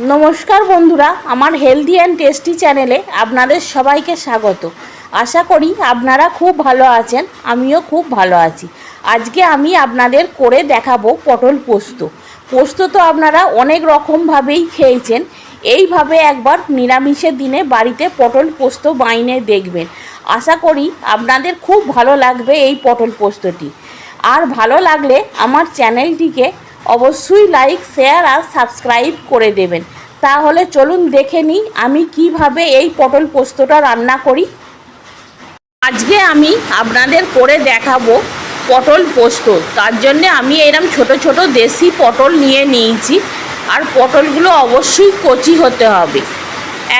নমস্কার বন্ধুরা, আমার হেলদি অ্যান্ড টেস্টি চ্যানেলে আপনাদের সবাইকে স্বাগত। আশা করি আপনারা খুব ভালো আছেন, আমিও খুব ভালো আছি। আজকে আমি আপনাদের করে দেখাবো পটল পোস্ত। পোস্ত তো আপনারা অনেক রকমভাবেই খেয়েছেন, এইভাবে একবার নিরামিষের দিনে বাড়িতে পটল পোস্ত বাইনে দেখবেন। আশা করি আপনাদের খুব ভালো লাগবে এই পটল পোস্তটি। আর ভালো লাগলে আমার চ্যানেলটিকে অবশ্যই লাইক শেয়ার আর সাবস্ক্রাইব করে দেবেন। তাহলে চলুন দেখে নিই আমি কীভাবে এই পটল পোস্তটা রান্না করি। আজকে আমি আপনাদের করে দেখাবো পটল পোস্ত। তার জন্যে আমি এরম ছোট ছোট দেশি পটল নিয়ে নিয়েছি। আর পটলগুলো অবশ্যই কচি হতে হবে।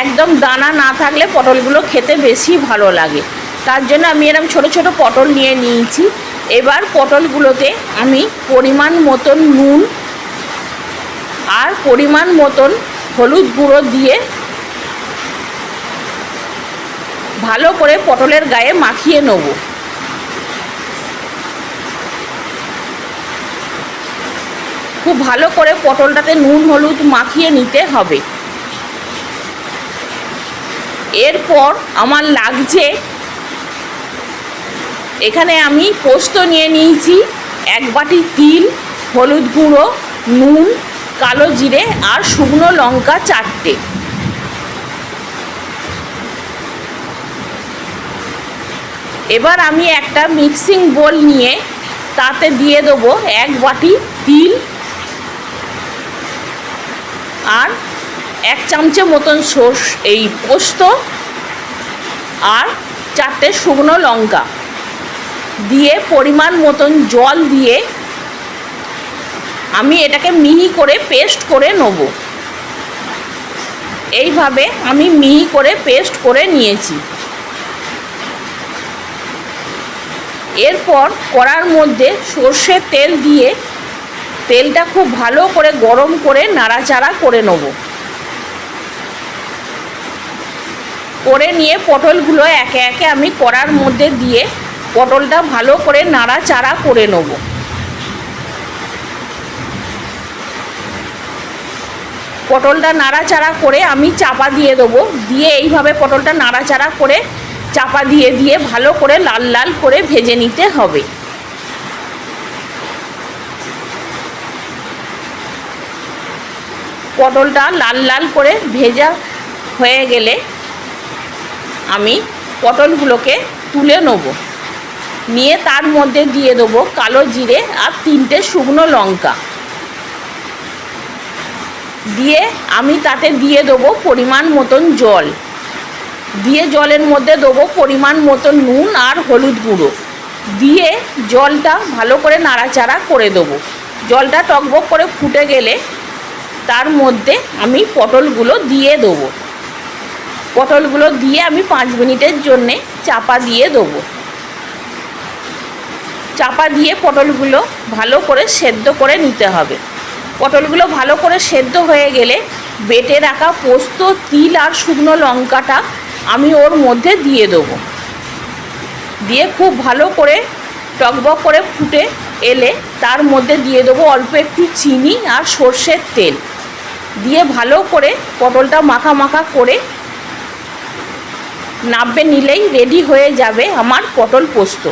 একদম দানা না থাকলে পটলগুলো খেতে বেশি ভালো লাগে। তার জন্য আমি এরম ছোট ছোট পটল নিয়ে নিয়েছি। এবার পটলগুলোতে আমি পরিমাণ মতন নুন আর পরিমাণ মতন হলুদ গুঁড়ো দিয়ে ভালো করে পটলের গায়ে মাখিয়ে নেব। খুব ভালো করে পটলটাতে নুন হলুদ মাখিয়ে নিতে হবে। এরপর আমার লাগছে এখানে আমি পোস্ত নিয়ে নিয়েছি, এক বাটি তিল, হলুদ গুঁড়ো, নুন, কালো জিরে আর শুকনো লঙ্কা চারটে। এবার আমি একটা মিক্সিং বোল নিয়ে তাতে দিয়ে দেবো এক বাটি তিল আর এক চামচে মতন সর্ষ, এই পোস্ত আর চারটে শুকনো লঙ্কা। দিয়ে পরিমাণ মতন জল দিয়ে আমি এটাকে মিহি করে পেস্ট করে নেব। এইভাবে আমি মিহি করে পেস্ট করে নিয়েছি। এরপর কড়ার মধ্যে সর্ষের তেল দিয়ে তেলটা খুব ভালো করে গরম করে নাড়াচাড়া করে নেব। করে নিয়ে পটলগুলো একে একে আমি কড়ার মধ্যে দিয়ে পটলটা ভালো করে নাড়াচাড়া করে নেব। পটলটা নাড়াচাড়া করে আমি চাপা দিয়ে দেবো। দিয়ে এইভাবে পটলটা নাড়াচাড়া করে চাপা দিয়ে দিয়ে ভালো করে লাল লাল করে ভেজে নিতে হবে। পটলটা লাল লাল করে ভেজা হয়ে গেলে আমি পটলগুলোকে তুলে নেব। নিয়ে তার মধ্যে দিয়ে দেবো কালো জিরে আর তিনটে শুকনো লঙ্কা। দিয়ে আমি তাতে দিয়ে দেবো পরিমাণ মতন জল। দিয়ে জলের মধ্যে দেবো পরিমাণ মতন নুন আর হলুদ গুঁড়ো। দিয়ে জলটা ভালো করে নাড়াচাড়া করে দেবো। জলটা টকবক করে ফুটে গেলে তার মধ্যে আমি পটলগুলো দিয়ে দেবো। পটলগুলো দিয়ে আমি পাঁচ মিনিটের জন্যে চাপা দিয়ে দেবো। চাপা দিয়ে পটলগুলো ভালো করে সেদ্ধ করে নিতে হবে। পটলগুলো ভালো করে সেদ্ধ হয়ে গেলে বেটে রাখা পোস্ত, তিল আর শুকনো লঙ্কাটা আমি ওর মধ্যে দিয়ে দেবো। দিয়ে খুব ভালো করে টকবক করে ফুটে এলে তার মধ্যে দিয়ে দেবো অল্প একটু চিনি আর সর্ষের তেল। দিয়ে ভালো করে পটলটা মাখা মাখা করে নাববে নিলেই রেডি হয়ে যাবে আমার পটল পোস্ত।